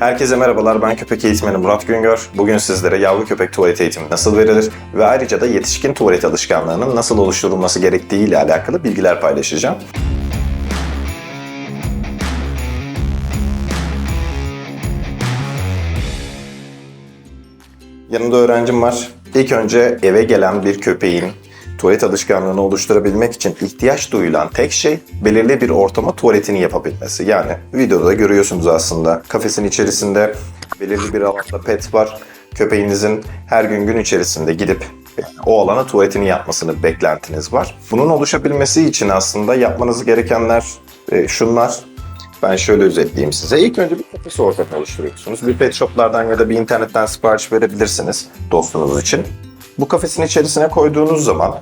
Herkese merhabalar, ben köpek eğitmeni Murat Güngör. Bugün sizlere yavru köpek tuvalet eğitimi nasıl verilir ve ayrıca da yetişkin tuvalet alışkanlığının nasıl oluşturulması gerektiği ile alakalı bilgiler paylaşacağım. Yanımda öğrencim var. İlk önce eve gelen bir köpeğin tuvalet alışkanlığını oluşturabilmek için ihtiyaç duyulan tek şey belirli bir ortama tuvaletini yapabilmesi. Yani videoda da görüyorsunuz aslında kafesin içerisinde belirli bir alanda pet var. Köpeğinizin her gün gün içerisinde gidip o alana tuvaletini yapmasını beklentiniz var. Bunun oluşabilmesi için aslında yapmanız gerekenler e, şunlar. Ben şöyle özetleyeyim size. İlk önce bir kafes ortamı oluşturuyorsunuz. Bir pet shoplardan ya da bir internetten sipariş verebilirsiniz dostunuz için. Bu kafesin içerisine koyduğunuz zaman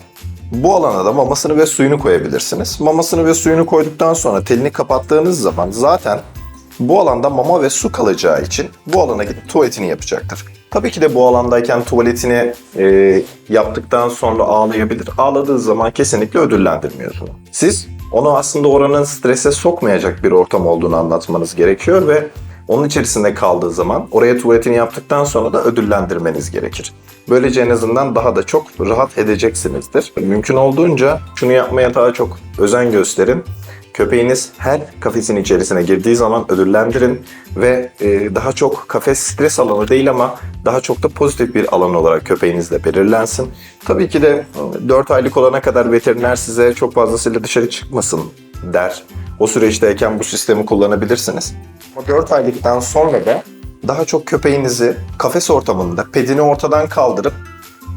bu alana da mamasını ve suyunu koyabilirsiniz. Mamasını ve suyunu koyduktan sonra telini kapattığınız zaman zaten bu alanda mama ve su kalacağı için bu alana gidip tuvaletini yapacaktır. Tabii ki de bu alandayken tuvaletini e, yaptıktan sonra ağlayabilir. Ağladığı zaman kesinlikle ödüllendirmiyorsunuz. Siz onu aslında oranın strese sokmayacak bir ortam olduğunu anlatmanız gerekiyor ve onun içerisinde kaldığı zaman oraya tuvaletini yaptıktan sonra da ödüllendirmeniz gerekir. Böylece en azından daha da çok rahat edeceksinizdir. Mümkün olduğunca şunu yapmaya daha çok özen gösterin. Köpeğiniz her kafesin içerisine girdiği zaman ödüllendirin ve e, daha çok kafes stres alanı değil ama daha çok da pozitif bir alan olarak köpeğinizle belirlensin. Tabii ki de 4 aylık olana kadar veteriner size çok fazlasıyla dışarı çıkmasın der. O süreçteyken bu sistemi kullanabilirsiniz. Ama 4 aylıktan sonra da daha çok köpeğinizi kafes ortamında pedini ortadan kaldırıp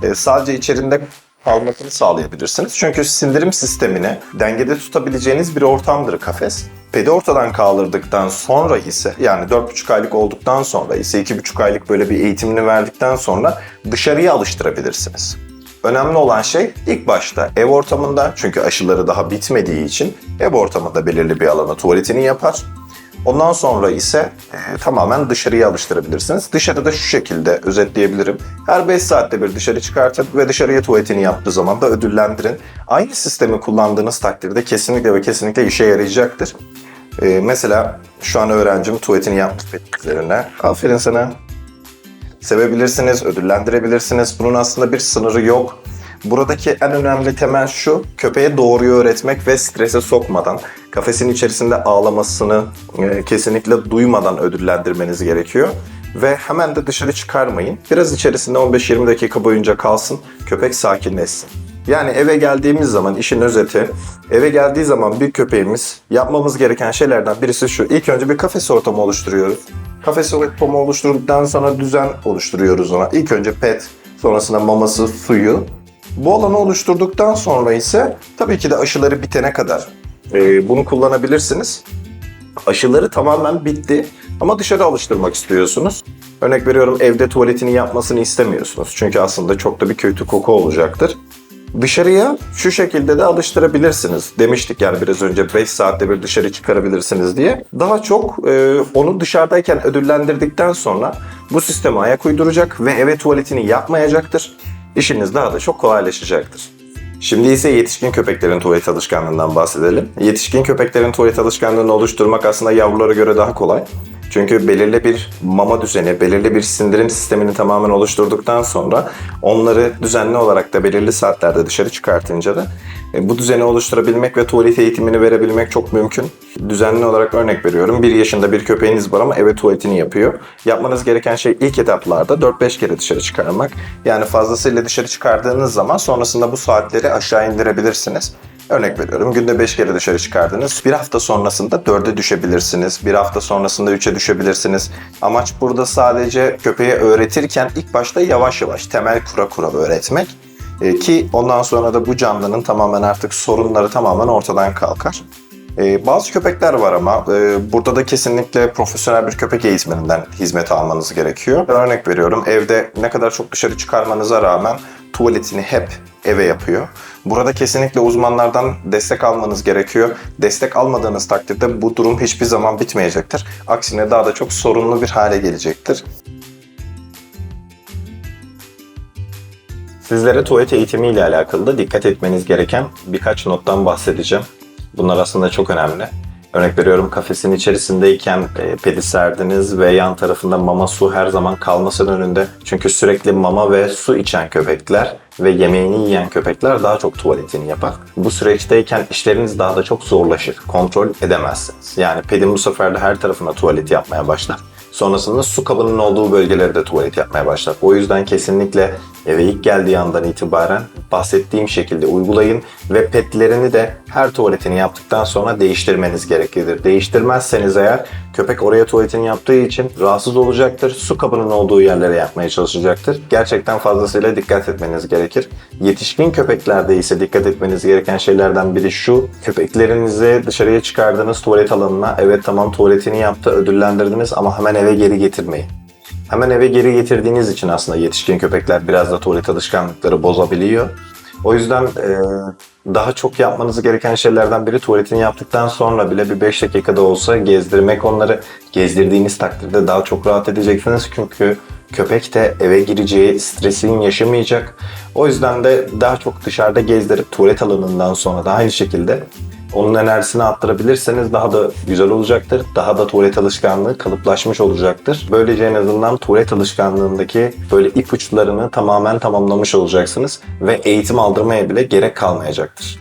e, sadece içerinde kalmasını sağlayabilirsiniz. Çünkü sindirim sistemini dengede tutabileceğiniz bir ortamdır kafes. Pedi ortadan kaldırdıktan sonra ise yani 4,5 aylık olduktan sonra ise 2,5 aylık böyle bir eğitimini verdikten sonra dışarıya alıştırabilirsiniz. Önemli olan şey ilk başta ev ortamında çünkü aşıları daha bitmediği için ev ortamında belirli bir alana tuvaletini yapar. Ondan sonra ise e, tamamen dışarıya alıştırabilirsiniz. Dışarıda şu şekilde özetleyebilirim. Her 5 saatte bir dışarı çıkartın ve dışarıya tuvaletini yaptığı zaman da ödüllendirin. Aynı sistemi kullandığınız takdirde kesinlikle ve kesinlikle işe yarayacaktır. E, mesela şu an öğrencim tuvaletini yaptı üzerine. Aferin sana. Sevebilirsiniz, ödüllendirebilirsiniz. Bunun aslında bir sınırı yok. Buradaki en önemli temel şu, köpeğe doğruyu öğretmek ve strese sokmadan, kafesin içerisinde ağlamasını e, kesinlikle duymadan ödüllendirmeniz gerekiyor. Ve hemen de dışarı çıkarmayın. Biraz içerisinde 15-20 dakika boyunca kalsın, köpek sakinleşsin. Yani eve geldiğimiz zaman işin özeti, eve geldiği zaman bir köpeğimiz yapmamız gereken şeylerden birisi şu. İlk önce bir kafes ortamı oluşturuyoruz. Kafes ortamı oluşturduktan sonra düzen oluşturuyoruz ona. İlk önce pet, sonrasında maması, suyu. Bu alanı oluşturduktan sonra ise tabii ki de aşıları bitene kadar e, bunu kullanabilirsiniz. Aşıları tamamen bitti ama dışarı alıştırmak istiyorsunuz. Örnek veriyorum evde tuvaletini yapmasını istemiyorsunuz. Çünkü aslında çok da bir kötü koku olacaktır. Dışarıya şu şekilde de alıştırabilirsiniz. Demiştik yani biraz önce 5 saatte bir dışarı çıkarabilirsiniz diye. Daha çok e, onu dışarıdayken ödüllendirdikten sonra bu sisteme ayak uyduracak ve eve tuvaletini yapmayacaktır. İşiniz daha da çok kolaylaşacaktır. Şimdi ise yetişkin köpeklerin tuvalet alışkanlığından bahsedelim. Yetişkin köpeklerin tuvalet alışkanlığını oluşturmak aslında yavrulara göre daha kolay. Çünkü belirli bir mama düzeni, belirli bir sindirim sistemini tamamen oluşturduktan sonra onları düzenli olarak da belirli saatlerde dışarı çıkartınca da bu düzeni oluşturabilmek ve tuvalet eğitimini verebilmek çok mümkün. Düzenli olarak örnek veriyorum. Bir yaşında bir köpeğiniz var ama eve tuvaletini yapıyor. Yapmanız gereken şey ilk etaplarda 4-5 kere dışarı çıkarmak. Yani fazlasıyla dışarı çıkardığınız zaman sonrasında bu saatleri aşağı indirebilirsiniz. Örnek veriyorum günde 5 kere dışarı çıkardınız. Bir hafta sonrasında 4'e düşebilirsiniz. Bir hafta sonrasında 3'e düşebilirsiniz. Amaç burada sadece köpeğe öğretirken ilk başta yavaş yavaş temel kura kura öğretmek. E, ki ondan sonra da bu canlının tamamen artık sorunları tamamen ortadan kalkar. E, bazı köpekler var ama e, burada da kesinlikle profesyonel bir köpek eğitmeninden hizmet almanız gerekiyor. Ben örnek veriyorum evde ne kadar çok dışarı çıkarmanıza rağmen tuvaletini hep eve yapıyor. Burada kesinlikle uzmanlardan destek almanız gerekiyor. Destek almadığınız takdirde bu durum hiçbir zaman bitmeyecektir. Aksine daha da çok sorunlu bir hale gelecektir. Sizlere tuvalet eğitimi ile alakalı da dikkat etmeniz gereken birkaç nottan bahsedeceğim. Bunlar aslında çok önemli. Örnek veriyorum kafesin içerisindeyken e, pedi serdiniz ve yan tarafında mama su her zaman kalmasın önünde. Çünkü sürekli mama ve su içen köpekler ve yemeğini yiyen köpekler daha çok tuvaletini yapar. Bu süreçteyken işleriniz daha da çok zorlaşır. Kontrol edemezsiniz. Yani pedin bu sefer de her tarafına tuvalet yapmaya başlar. Sonrasında su kabının olduğu bölgelerde de tuvalet yapmaya başlar. O yüzden kesinlikle eve ilk geldiği andan itibaren bahsettiğim şekilde uygulayın ve petlerini de her tuvaletini yaptıktan sonra değiştirmeniz gereklidir. Değiştirmezseniz eğer köpek oraya tuvaletini yaptığı için rahatsız olacaktır. Su kabının olduğu yerlere yapmaya çalışacaktır. Gerçekten fazlasıyla dikkat etmeniz gerekir. Yetişkin köpeklerde ise dikkat etmeniz gereken şeylerden biri şu. Köpeklerinizi dışarıya çıkardığınız tuvalet alanına evet tamam tuvaletini yaptı ödüllendirdiniz ama hemen eve geri getirmeyin. Hemen eve geri getirdiğiniz için aslında yetişkin köpekler biraz da tuvalet alışkanlıkları bozabiliyor. O yüzden e, daha çok yapmanız gereken şeylerden biri tuvaletini yaptıktan sonra bile bir 5 dakikada olsa gezdirmek onları. Gezdirdiğiniz takdirde daha çok rahat edeceksiniz çünkü köpek de eve gireceği stresini yaşamayacak. O yüzden de daha çok dışarıda gezdirip tuvalet alanından sonra da aynı şekilde onun enerjisini arttırabilirseniz daha da güzel olacaktır. Daha da tuvalet alışkanlığı kalıplaşmış olacaktır. Böylece en azından tuvalet alışkanlığındaki böyle ipuçlarını tamamen tamamlamış olacaksınız ve eğitim aldırmaya bile gerek kalmayacaktır.